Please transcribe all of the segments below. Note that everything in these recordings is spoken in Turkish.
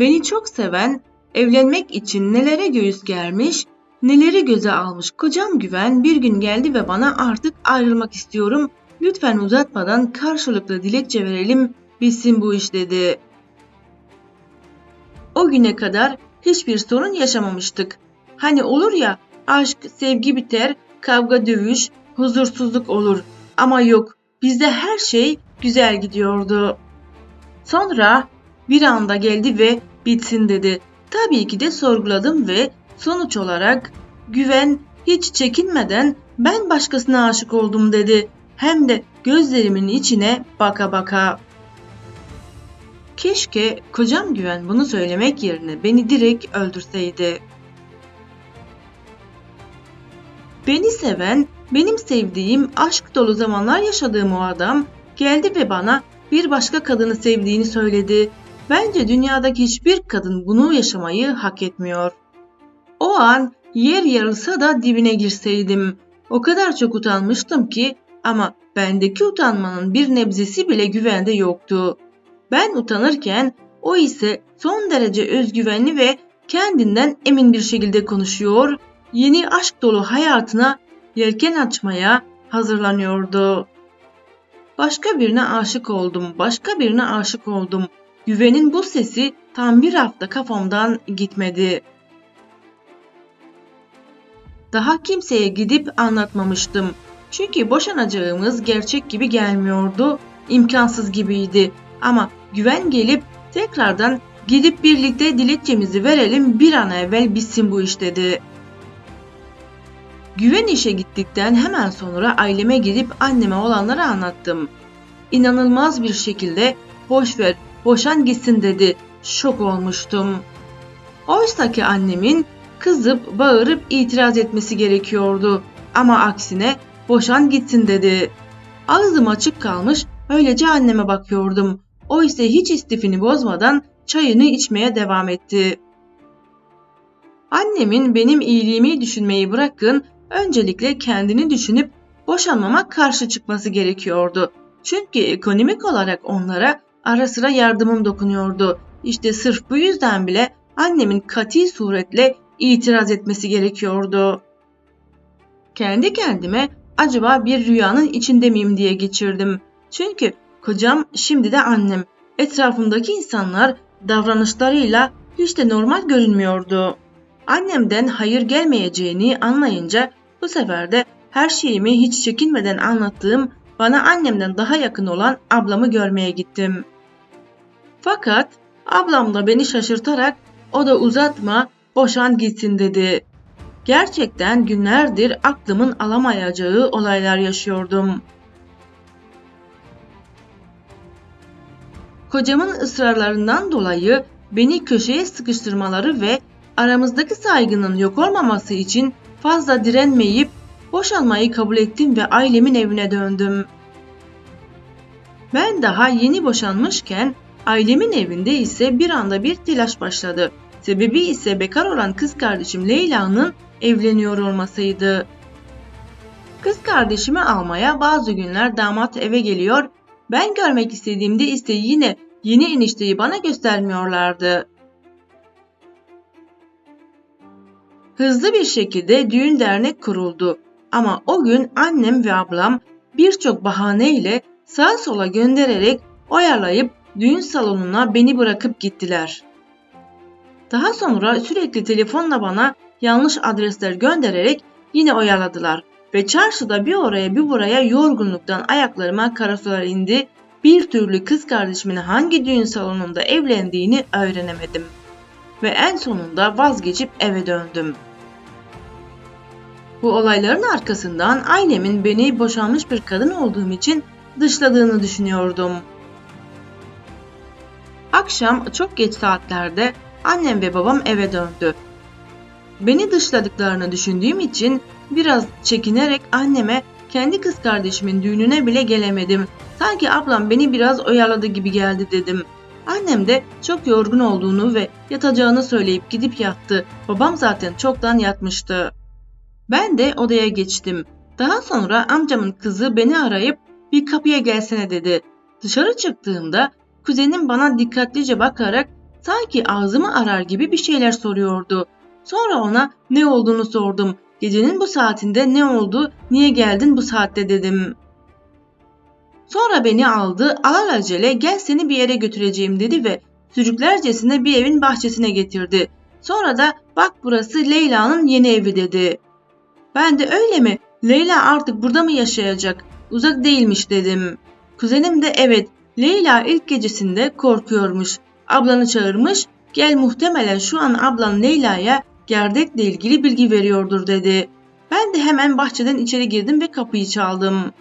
Beni çok seven, evlenmek için nelere göğüs germiş, neleri göze almış kocam güven bir gün geldi ve bana artık ayrılmak istiyorum. Lütfen uzatmadan karşılıklı dilekçe verelim, bitsin bu iş dedi. O güne kadar hiçbir sorun yaşamamıştık. Hani olur ya, aşk, sevgi biter, kavga dövüş, huzursuzluk olur. Ama yok, bizde her şey güzel gidiyordu. Sonra bir anda geldi ve bitsin dedi. Tabii ki de sorguladım ve sonuç olarak güven hiç çekinmeden ben başkasına aşık oldum dedi. Hem de gözlerimin içine baka baka. Keşke kocam güven bunu söylemek yerine beni direkt öldürseydi. Beni seven, benim sevdiğim, aşk dolu zamanlar yaşadığım o adam geldi ve bana bir başka kadını sevdiğini söyledi. Bence dünyadaki hiçbir kadın bunu yaşamayı hak etmiyor. O an yer yarılsa da dibine girseydim. O kadar çok utanmıştım ki ama bendeki utanmanın bir nebzesi bile güvende yoktu. Ben utanırken o ise son derece özgüvenli ve kendinden emin bir şekilde konuşuyor, yeni aşk dolu hayatına yelken açmaya hazırlanıyordu. Başka birine aşık oldum, başka birine aşık oldum. Güvenin bu sesi tam bir hafta kafamdan gitmedi. Daha kimseye gidip anlatmamıştım. Çünkü boşanacağımız gerçek gibi gelmiyordu, imkansız gibiydi. Ama güven gelip tekrardan gidip birlikte dilekçemizi verelim bir an evvel bitsin bu iş dedi. Güven işe gittikten hemen sonra aileme gidip anneme olanları anlattım. İnanılmaz bir şekilde boş ver boşan gitsin dedi. Şok olmuştum. Oysa ki annemin kızıp bağırıp itiraz etmesi gerekiyordu. Ama aksine boşan gitsin dedi. Ağzım açık kalmış öylece anneme bakıyordum. O ise hiç istifini bozmadan çayını içmeye devam etti. Annemin benim iyiliğimi düşünmeyi bırakın öncelikle kendini düşünüp boşanmama karşı çıkması gerekiyordu. Çünkü ekonomik olarak onlara ara sıra yardımım dokunuyordu. İşte sırf bu yüzden bile annemin kati suretle itiraz etmesi gerekiyordu. Kendi kendime acaba bir rüyanın içinde miyim diye geçirdim. Çünkü kocam şimdi de annem. Etrafımdaki insanlar davranışlarıyla hiç de normal görünmüyordu. Annemden hayır gelmeyeceğini anlayınca bu sefer de her şeyimi hiç çekinmeden anlattığım bana annemden daha yakın olan ablamı görmeye gittim. Fakat ablam da beni şaşırtarak o da uzatma boşan gitsin dedi. Gerçekten günlerdir aklımın alamayacağı olaylar yaşıyordum. Kocamın ısrarlarından dolayı beni köşeye sıkıştırmaları ve aramızdaki saygının yok olmaması için fazla direnmeyip boşanmayı kabul ettim ve ailemin evine döndüm. Ben daha yeni boşanmışken ailemin evinde ise bir anda bir telaş başladı. Sebebi ise bekar olan kız kardeşim Leyla'nın evleniyor olmasıydı. Kız kardeşimi almaya bazı günler damat eve geliyor, ben görmek istediğimde ise yine yeni enişteyi bana göstermiyorlardı. Hızlı bir şekilde düğün dernek kuruldu ama o gün annem ve ablam birçok bahaneyle sağa sola göndererek oyarlayıp düğün salonuna beni bırakıp gittiler. Daha sonra sürekli telefonla bana yanlış adresler göndererek yine oyaladılar ve çarşıda bir oraya bir buraya yorgunluktan ayaklarıma karasular indi. Bir türlü kız kardeşimin hangi düğün salonunda evlendiğini öğrenemedim. Ve en sonunda vazgeçip eve döndüm. Bu olayların arkasından ailemin beni boşanmış bir kadın olduğum için dışladığını düşünüyordum. Akşam çok geç saatlerde annem ve babam eve döndü. Beni dışladıklarını düşündüğüm için biraz çekinerek anneme kendi kız kardeşimin düğününe bile gelemedim. Sanki ablam beni biraz oyaladı gibi geldi dedim. Annem de çok yorgun olduğunu ve yatacağını söyleyip gidip yattı. Babam zaten çoktan yatmıştı. Ben de odaya geçtim. Daha sonra amcamın kızı beni arayıp bir kapıya gelsene dedi. Dışarı çıktığımda kuzenim bana dikkatlice bakarak sanki ağzımı arar gibi bir şeyler soruyordu. Sonra ona ne olduğunu sordum. Gecenin bu saatinde ne oldu, niye geldin bu saatte dedim. Sonra beni aldı, alelacele gel seni bir yere götüreceğim dedi ve sürüklercesine bir evin bahçesine getirdi. Sonra da bak burası Leyla'nın yeni evi dedi. Ben de öyle mi? Leyla artık burada mı yaşayacak? Uzak değilmiş dedim. Kuzenim de evet, Leyla ilk gecesinde korkuyormuş. Ablanı çağırmış, gel muhtemelen şu an ablan Leyla'ya gerdekle ilgili bilgi veriyordur dedi. Ben de hemen bahçeden içeri girdim ve kapıyı çaldım.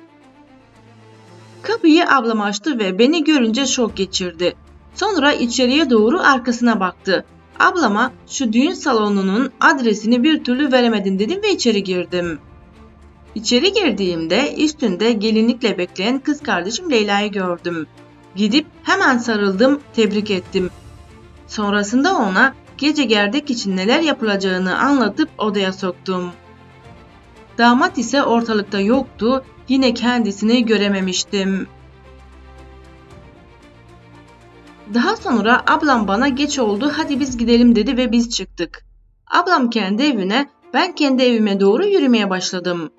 Kapıyı ablam açtı ve beni görünce şok geçirdi. Sonra içeriye doğru arkasına baktı. Ablama şu düğün salonunun adresini bir türlü veremedin dedim ve içeri girdim. İçeri girdiğimde üstünde gelinlikle bekleyen kız kardeşim Leyla'yı gördüm. Gidip hemen sarıldım, tebrik ettim. Sonrasında ona gece gerdek için neler yapılacağını anlatıp odaya soktum. Damat ise ortalıkta yoktu, yine kendisini görememiştim. Daha sonra ablam bana geç oldu hadi biz gidelim dedi ve biz çıktık. Ablam kendi evine, ben kendi evime doğru yürümeye başladım.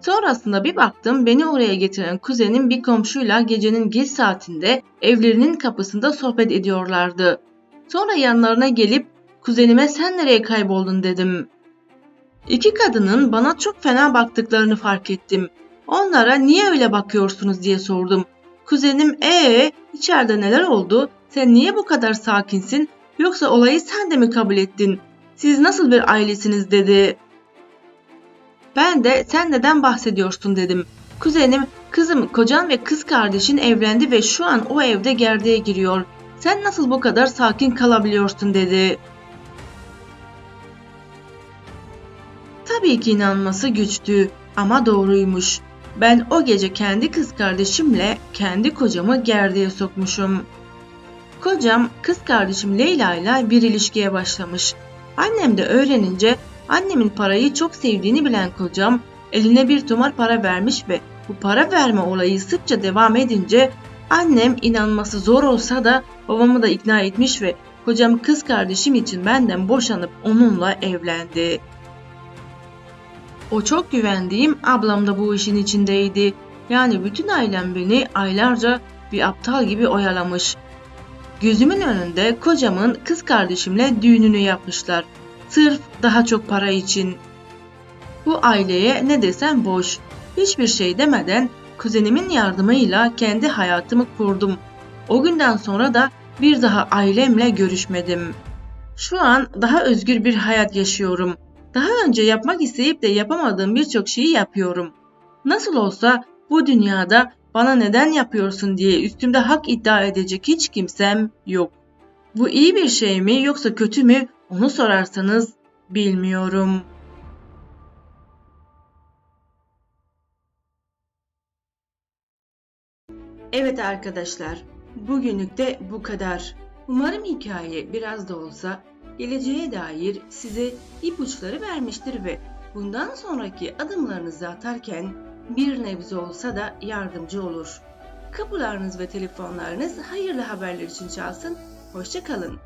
Sonrasında bir baktım beni oraya getiren kuzenim bir komşuyla gecenin geç saatinde evlerinin kapısında sohbet ediyorlardı. Sonra yanlarına gelip kuzenime sen nereye kayboldun dedim. İki kadının bana çok fena baktıklarını fark ettim. Onlara niye öyle bakıyorsunuz diye sordum. Kuzenim ee içeride neler oldu? Sen niye bu kadar sakinsin? Yoksa olayı sen de mi kabul ettin? Siz nasıl bir ailesiniz dedi. Ben de sen neden bahsediyorsun dedim. Kuzenim, kızım, kocan ve kız kardeşin evlendi ve şu an o evde gerdeğe giriyor. Sen nasıl bu kadar sakin kalabiliyorsun dedi. Tabii ki inanması güçtü ama doğruymuş. Ben o gece kendi kız kardeşimle kendi kocamı gerdeğe sokmuşum. Kocam kız kardeşim Leyla ile bir ilişkiye başlamış. Annem de öğrenince annemin parayı çok sevdiğini bilen kocam eline bir tomar para vermiş ve bu para verme olayı sıkça devam edince annem inanması zor olsa da babamı da ikna etmiş ve kocam kız kardeşim için benden boşanıp onunla evlendi. O çok güvendiğim ablam da bu işin içindeydi. Yani bütün ailem beni aylarca bir aptal gibi oyalamış. Gözümün önünde kocamın kız kardeşimle düğününü yapmışlar. Sırf daha çok para için. Bu aileye ne desem boş. Hiçbir şey demeden kuzenimin yardımıyla kendi hayatımı kurdum. O günden sonra da bir daha ailemle görüşmedim. Şu an daha özgür bir hayat yaşıyorum. Daha önce yapmak isteyip de yapamadığım birçok şeyi yapıyorum. Nasıl olsa bu dünyada bana neden yapıyorsun diye üstümde hak iddia edecek hiç kimsem yok. Bu iyi bir şey mi yoksa kötü mü onu sorarsanız bilmiyorum. Evet arkadaşlar, bugünlük de bu kadar. Umarım hikaye biraz da olsa geleceğe dair size ipuçları vermiştir ve bundan sonraki adımlarınızı atarken bir nebze olsa da yardımcı olur. Kapılarınız ve telefonlarınız hayırlı haberler için çalsın. Hoşçakalın.